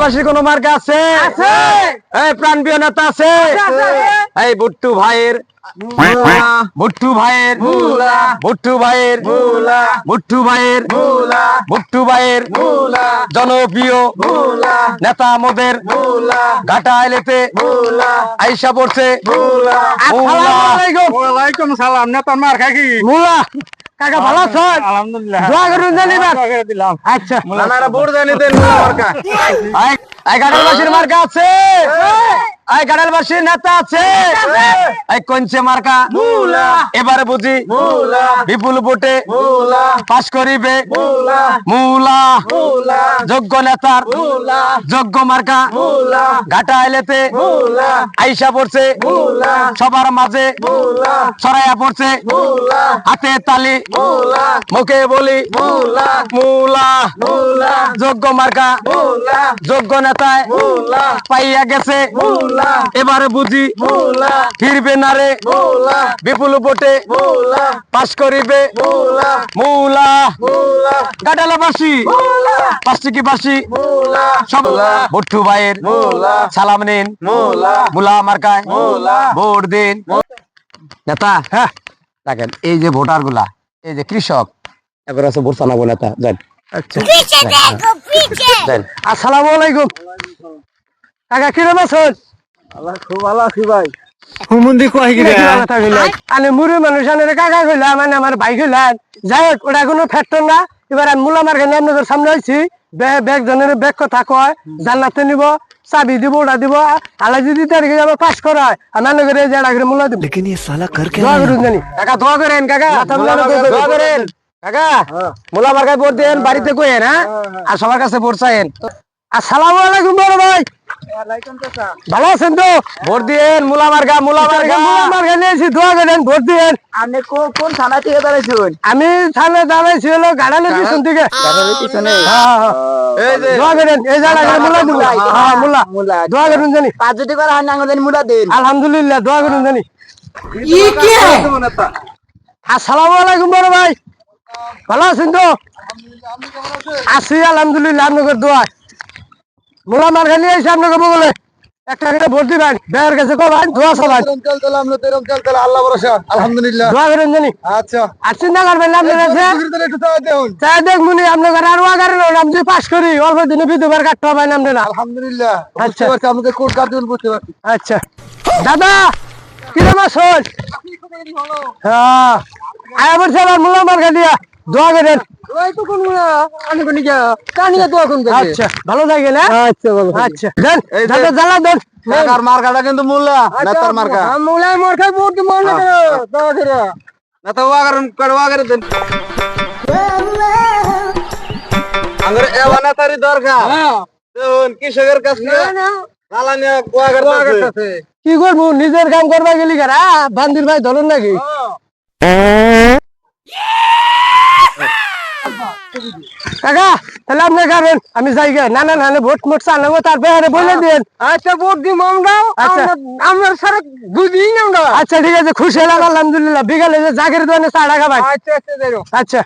বাসীর কোন মার্কা আছে? এই প্রাণপ্রিয় নেতা আছে? এই বুট্টু ভাইয়ের। বুট্টু ভাইয়ের। বুট্টু ভাইয়ের। বুট্টু ভাইয়ের। বুট্টু ভাইয়ের। জনপ্রিয় নেতা আমাদের। ঘাটা এলেতে আইসা পড়ছে। খাই মুলা। কাকা ভালো আছেন আলহামদুলিল্লাহ। দোয়া করুন জানি না করে দিলাম। আচ্ছা। নানারা ভোট জানি দেন গাড়ালবাসীর মার্কা আছে। গাড়ালবাসীর নেতা আছে। কঞ্চে মার্কা। এবারে বুঝি। বিপুল ভোটে পাস করিবে। মুলা। যোগ্য নেতার যোগ্য মার্কা। ঘাটা এলেতে আইসা পড়ছে। সবার মাঝে ছড়াইয়া পড়ছে। হাতে তালি। মুখে বলি। মুলা। যোগ্য মার্কা। যোগ্য নেতায় পাইয়া গেছে। এবারে বুঝি ফিরবে না রে। বিপুল পাস করিবে। মুলা বাসী? সব ভুট্টু ভাইয়ের সালাম নিন। মুলা মার্কায় ভোট দিন। নেতা হ্যাঁ। দেখেন এই যে ভোটারগুলা এই যে কৃষক এবার আছে ভোট চালাবো নেতা যান আচ্ছা। আসসালাম আলাইকুম। কাকা কিরম মানে সামনে আইছি। ব্যাগ জনের বেগ কথা কয় জান্নাতে নিব চাবি দিব ওটা দিব আলাই যদি তারিখে আমার পাস করায়। আর নানা করে যে করে মুলা দিব। করেন কাকা কাকা মুলা মার্কায় ভোট দেন বাড়িতে কইেন হ্যাঁ? আর সবার কাছে ভোট চাইেন। আসসালামু আলাইকুম বড় ভাই। ভালো আছেন তো? ভোট দিয়েন মুলা মার্কা মুলা মার্কা। মুলা মার্কা নিয়েছি দোয়া করেন ভোট দিয়েন। আপনি কোন থানা থেকে দাঁড়াইছেন? আমি থানে দাঁড়াইছি হলো গাড়ালের পিছন থেকে। পিছনে হ্যাঁ, হ্যাঁ। এই যে দোয়া করেন এই জায়গা করে মুলা দিব। হ্যাঁ মুলা। মুলা। দোয়া করুন জানি। পাঁচ যদি করা হয় মুলা দেন। আলহামদুলিল্লাহ দোয়া করুন জানি। আসসালামু আলাইকুম বড় ভাই। ভালো আছেন তো? আছি আলহামদুলিল্লাহ আপনাদের দোয়া মুলা মার্কা নিয়ে এসে আপনাকে বলে একটা করে ভোট দিবেন। বের কাছে কবেন দোয়া সবাই। আল্লাহ ভরসা আলহামদুলিল্লাহ। দোয়া করেন জানি। আচ্ছা। আর চিন্তা করবেন আপনার কাছে? মুনি আর ওয়াগারে নাম পাস করি। অল্প দিনে বিধবার কাটতে হবে না আপনারা। আলহামদুলিল্লাহ। আচ্ছা। বুঝতে কোর্ট বুঝতে পারছি। আচ্ছা। দাদা কিরম আছেন হ্যাঁ। আবার মুলা মার্কা দিয়া করেন। আচ্ছা ভালো থাকে আচ্ছা ভালো আচ্ছা। দেন এই জ্বালা দেন। কাকার মার্কাটা কিন্তু মুলা নেতার মার্কা। মুলা মার্কা ভোট করো দোয়া করে। নেতা ওয়াগার কড় ওয়াগার দেন। আঙ্গরে এবা নেতারি দরকার। দেখুন কৃষকের কাছে জ্বালানি কি করব নিজের কাম করবা গেলি কারা? বান্দির ভাই ধরুন নাকি? কাকা তাহলে আপনি যাবেন। আমি যাই গে। না না ভোট মোট চালাবো তারপরে বলে দিন আচ্ছা ভোট দিব আমরা। আচ্ছা। আমরা সারা দুদিন আমরা। আচ্ছা ঠিক আছে খুশি হলাম আলহামদুলিল্লাহ। বিকালে যে জাগের দোকানে চা টাকা ভাই। আচ্ছা আচ্ছা আচ্ছা।